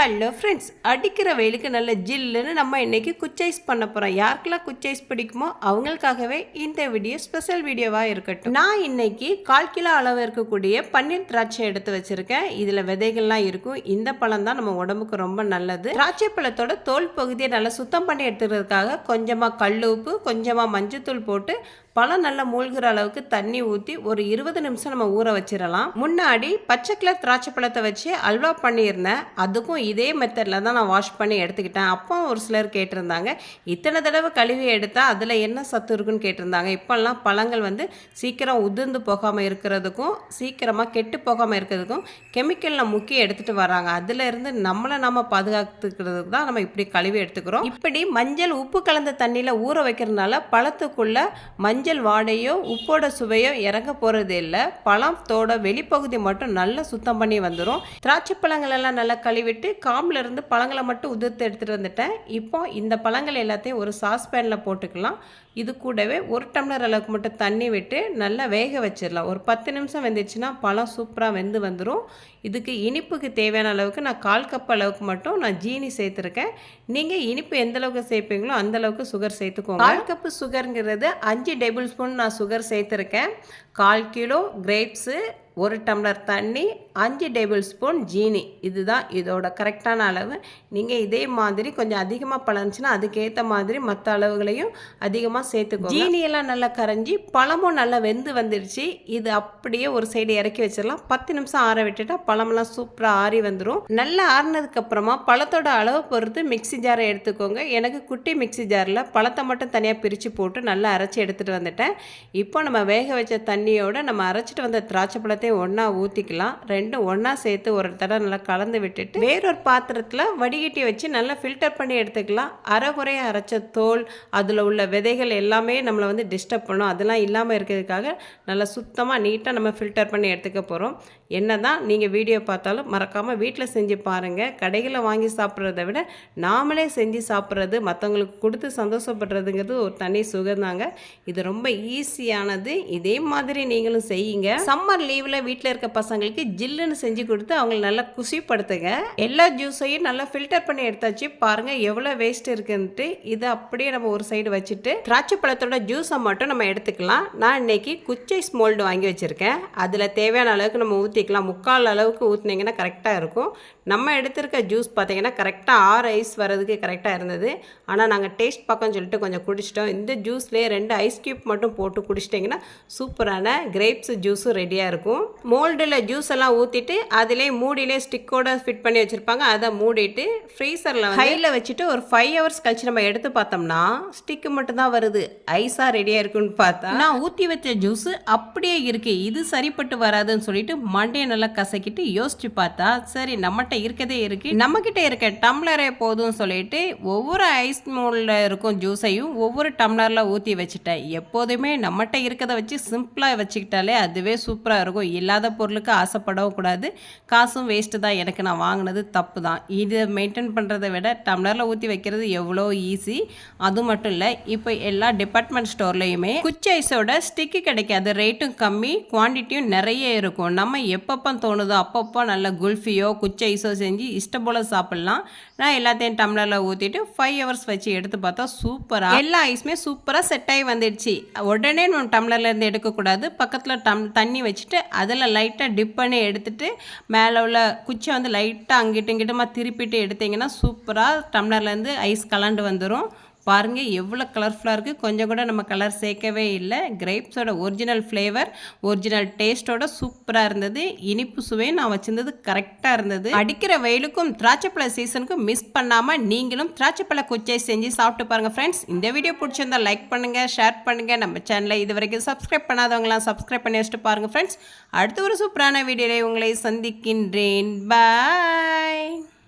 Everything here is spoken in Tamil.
ஹலோ ஃப்ரெண்ட்ஸ் அடிக்கிற வெயிலுக்கு நல்ல ஜில்லுன்னு நம்ம இன்றைக்கி குச்சைஸ் பண்ண போகிறோம் யாருக்கெல்லாம் குச்சைஸ் பிடிக்குமோ அவங்களுக்காகவே இந்த வீடியோ ஸ்பெஷல் வீடியோவாக இருக்கட்டும். நான் இன்னைக்கு கால் கிலோ அளவு இருக்கக்கூடிய பன்னீர் திராட்சை எடுத்து வச்சுருக்கேன். இதில் விதைகள்லாம் இருக்கும். இந்த பழம் தான் நம்ம உடம்புக்கு ரொம்ப நல்லது. திராட்சை பழத்தோட தோல் பகுதியை நல்லா சுத்தம் பண்ணி எடுத்துக்கிறதுக்காக கொஞ்சமாக கல் உப்பு கொஞ்சமாக மஞ்சத்தூள் போட்டு பழம் நல்லா மூழ்கிற அளவுக்கு தண்ணி ஊற்றி ஒரு இருபது நிமிஷம் நம்ம ஊற வச்சிடலாம். முன்னாடி பச்சை கலர் திராட்சை பழத்தை வச்சு அல்வா பண்ணியிருந்தேன். அதுக்கும் இதே மெத்தடில் தான் நான் வாஷ் பண்ணி எடுத்துக்கிட்டேன். அப்போ ஒரு சிலர் கேட்டிருந்தாங்க இத்தனை தடவை கழுவி எடுத்தால் அதில் என்ன சத்து இருக்குன்னு கேட்டிருந்தாங்க. இப்போல்லாம் பழங்கள் வந்து சீக்கிரம் உதிர்ந்து போகாமல் இருக்கிறதுக்கும் சீக்கிரமாக கெட்டு போகாமல் இருக்கிறதுக்கும் கெமிக்கலில் முக்கிய எடுத்துகிட்டு வராங்க அதில் இருந்து நம்மளை நம்ம பாதுகாத்துக்கிறதுக்கு தான் நம்ம இப்படி கழுவி எடுத்துக்கிறோம். இப்படி மஞ்சள் உப்பு கலந்த தண்ணியில் ஊற வைக்கிறதுனால பழத்துக்குள்ளே மஞ்சள் வாடையோ உப்போட சுவையோ இறங்க போகிறது இல்லை. பழத்தோட வெளிப்பகுதி மட்டும் நல்லா சுத்தம் பண்ணி வந்துடும் திராட்சை பழங்கள் எல்லாம் நல்லா கழுவிட்டு காம்பில் இருந்து பழங்களை மட்டும் உதிர்த்து எடுத்துகிட்டு வந்துட்டேன். இப்போ இந்த பழங்கள் எல்லாத்தையும் ஒரு சாஸ்பேனில் போட்டுக்கலாம். இது கூடவே ஒரு டம்ளர் அளவுக்கு மட்டும் தண்ணி விட்டு நல்லா வேக வச்சிடலாம். ஒரு பத்து நிமிஷம் வெந்துச்சுன்னா பழம் சூப்பராக வெந்து வந்துடும் இதுக்கு இனிப்புக்கு தேவையான அளவுக்கு நான் கால் கப் அளவுக்கு மட்டும் நான் ஜீனி சேர்த்துருக்கேன். நீங்கள் இனிப்பு எந்த அளவுக்கு சேர்ப்பீங்களோ அந்த அளவுக்கு சுகர் சேர்த்துக்கோங்க. கால் கப்பு சுகருங்கிறது அஞ்சு டே டேபிள் ஸ்பூன் நான் சுகர் சேர்த்துருக்கேன். கால் கிலோ கிரேப்ஸு ஒரு டம்ளர் தண்ணி அஞ்சு டேபிள் ஸ்பூன் ஜீனி. இதுதான் இதோட கரெக்டான அளவு. நீங்கள் இதே மாதிரி கொஞ்சம் அதிகமாக பழந்துச்சுன்னா அதுக்கேற்ற மாதிரி மற்ற அளவுகளையும் அதிகமாக சேர்த்துக்கோ ஜீனியெல்லாம் நல்லா கரைஞ்சி பழமும் நல்லா வெந்து வந்துடுச்சு இது அப்படியே ஒரு சைடு இறக்கி வச்சிடலாம். பத்து நிமிஷம் ஆற விட்டுட்டா பழமெல்லாம் சூப்பராக ஆறி வந்துடும் நல்லா ஆறினதுக்கப்புறமா பழத்தோட அளவு பொறுத்து மிக்சி ஜாரை எடுத்துக்கோங்க. எனக்கு குட்டி மிக்சி ஜாரில் பழத்தை மட்டும் தனியாக பிரித்து போட்டு நல்லா அரைச்சி எடுத்துகிட்டு வந்துட்டேன். இப்போ நம்ம வேக வச்ச தண்ணியோட நம்ம அரைச்சிட்டு வந்த திராட்சை எல்லாத்தையும் ஒன்றா ஊற்றிக்கலாம் ரெண்டும் ஒன்றா சேர்த்து ஒரு தடவை நல்லா கலந்து விட்டுட்டு வேறொரு பாத்திரத்தில் வடிகட்டி வச்சு நல்லா ஃபில்டர் பண்ணி எடுத்துக்கலாம். அரைகுறையாக அரைச்ச தோல் அதில் உள்ள விதைகள் எல்லாமே நம்மளை வந்து டிஸ்டர்ப் பண்ணும். அதெல்லாம் இல்லாமல் இருக்கிறதுக்காக நல்லா சுத்தமாக நீட்டாக நம்ம ஃபில்டர் பண்ணி எடுத்துக்க போகிறோம் என்ன தான் நீங்கள் வீடியோ பார்த்தாலும் மறக்காமல் வீட்டில் செஞ்சு பாருங்கள் கடைகளில் வாங்கி சாப்பிட்றத விட நாமளே செஞ்சு சாப்பிட்றது மற்றவங்களுக்கு கொடுத்து சந்தோஷப்படுறதுங்கிறது ஒரு தனி சுகந்தாங்க. இது ரொம்ப ஈஸியானது. இதே மாதிரி நீங்களும் செய்யுங்க. சம்மர் லீவில் வீட்டில் இருக்க பசங்களுக்கு ஜில்லுன்னு செஞ்சு கொடுத்து அவங்களை நல்லா குசிப்படுத்துங்க எல்லா ஜூஸையும் நல்லா ஃபில்டர் பண்ணி எடுத்தாச்சு. பாருங்கள் எவ்வளோ வேஸ்ட் இருக்குன்ட்டு. இதை அப்படியே நம்ம ஒரு சைடு வச்சுட்டு திராட்சை பழத்தோட ஜூஸை மட்டும் நம்ம எடுத்துக்கலாம். நான் இன்னைக்கு குச்சை ஸ்மோல்டு வாங்கி வச்சுருக்கேன். அதில் தேவையான அளவுக்கு நம்ம ஊற்றி ஊற்றிக்கலாம் முக்கால் அளவுக்கு ஊற்றுனீங்கன்னா கரெக்டாக இருக்கும். நம்ம எடுத்திருக்க ஜூஸ் பார்த்தீங்கன்னா கரெக்டாக ஆறு ஐஸ் வர்றதுக்கு கரெக்டாக இருந்தது. ஆனால் நாங்கள் டேஸ்ட் பார்க்கன்னு சொல்லிட்டு கொஞ்சம் குடிச்சிட்டோம். இந்த ஜூஸ்லேயே ரெண்டு ஐஸ் க்யூப் மட்டும் போட்டு குடிச்சிட்டிங்கன்னா சூப்பரான கிரேப்ஸ் ஜூஸும் ரெடியாக இருக்கும். மோல்டில் ஜூஸ் எல்லாம் ஊற்றிட்டு அதிலே மூடியிலே ஸ்டிக்கோட ஃபிட் பண்ணி வச்சுருப்பாங்க. அதை மூடிட்டு ஃப்ரீசரில் ஹையில் வச்சுட்டு ஒரு ஃபைவ் ஹவர்ஸ் கழிச்சு நம்ம எடுத்து பார்த்தோம்னா ஸ்டிக்கு மட்டும்தான் வருது. ஐஸாக ரெடியாக இருக்குன்னு பார்த்தா. நான் ஊற்றி வச்ச ஜூஸ் அப்படியே இருக்கு. இது சரிப்பட்டு வராதுன்னு சொல்லிட்டு மண்டையை நல்லா கசக்கிட்டு யோசிச்சு பார்த்தா சரி நம்மகிட்ட இருக்கதே இருக்கு. நம்மக்கிட்ட இருக்க டம்ளரே போதும்னு சொல்லிட்டு ஒவ்வொரு ஐஸ் மோல்டில் இருக்கும் ஜூஸையும் ஒவ்வொரு டம்ளரில் ஊற்றி வச்சுட்டேன். எப்போதுமே நம்மகிட்ட இருக்கிறத வச்சு சிம்பிளாக வச்சுக்கிட்டாலே அதுவே சூப்பராக இருக்கும். இல்லாத பொருளுக்கு ஆசைப்படவும் கூடாது. காசும் வேஸ்ட்டு தான். எனக்கு நான் வாங்கினது தப்பு தான். இதை மெயின்டைன் பண்ணுறதை விட டம்ளரில் ஊற்றி வைக்கிறது எவ்வளோ ஈஸி அது மட்டும் இல்லை இப்போ எல்லா டிபார்ட்மெண்ட் ஸ்டோர்லேயுமே குச்சி ஐஸோட ஸ்டிக்கு கிடைக்காது. ரேட்டும் கம்மி குவான்டிட்டியும் நிறைய இருக்கும். நம்ம எப்பப்போ தோணுதோ அப்பப்போ நல்ல குல்ஃபியோ குச்சி ஐஸோ செஞ்சு இஷ்டம் போல் சாப்பிட்லாம். நான் எல்லாத்தையும் டம்ளரில் ஊற்றிட்டு ஃபைவ் ஹவர்ஸ் வச்சு எடுத்து பார்த்தா சூப்பராக எல்லா ஐஸுமே சூப்பராக செட் ஆகி வந்துடுச்சு. உடனே நம்ம டம்ளர்லேருந்து எடுக்கக்கூடாது பக்கத்தில் டம் தண்ணி வச்சுட்டு அதில் லைட்டாக டிப் பண்ணி எடுத்துட்டு மேலே உள்ள குச்சியை வந்து லைட்டாக அங்கிட்டும் இங்கிட்டமாக திருப்பிட்டு எடுத்தீங்கன்னா சூப்பராக டம்ளர்லேருந்து ஐஸ் கலண்டு வந்துடும் பாருங்கள் எவ்வளோ கலர்ஃபுல்லாக இருக்குது கொஞ்சம் கூட நம்ம கலர் சேர்க்கவே இல்லை. கிரேப்ஸோட ஒரிஜினல் ஃப்ளேவர் ஒரிஜினல் டேஸ்ட்டோட சூப்பராக இருந்தது. இனிப்பு சுவையும் நான் வச்சுருந்தது கரெக்டாக இருந்தது. அடிக்கிற வெயிலுக்கும் திராட்சைப்பழ சீசனுக்கும் மிஸ் பண்ணாமல் நீங்களும் திராட்சைப்பழ குச்சை செஞ்சு சாப்பிட்டு பாருங்கள் ஃப்ரெண்ட்ஸ் இந்த வீடியோ பிடிச்சிருந்தா லைக் பண்ணுங்கள் ஷேர் பண்ணுங்கள் நம்ம சேனலை இது வரைக்கும் சப்ஸ்கிரைப் பண்ணாதவங்களாம் சப்ஸ்கிரைப் பண்ணி வச்சுட்டு பாருங்கள் ஃப்ரெண்ட்ஸ் அடுத்த ஒரு சூப்பரான வீடியோவில் உங்களை சந்திக்கின்றேன். பாய்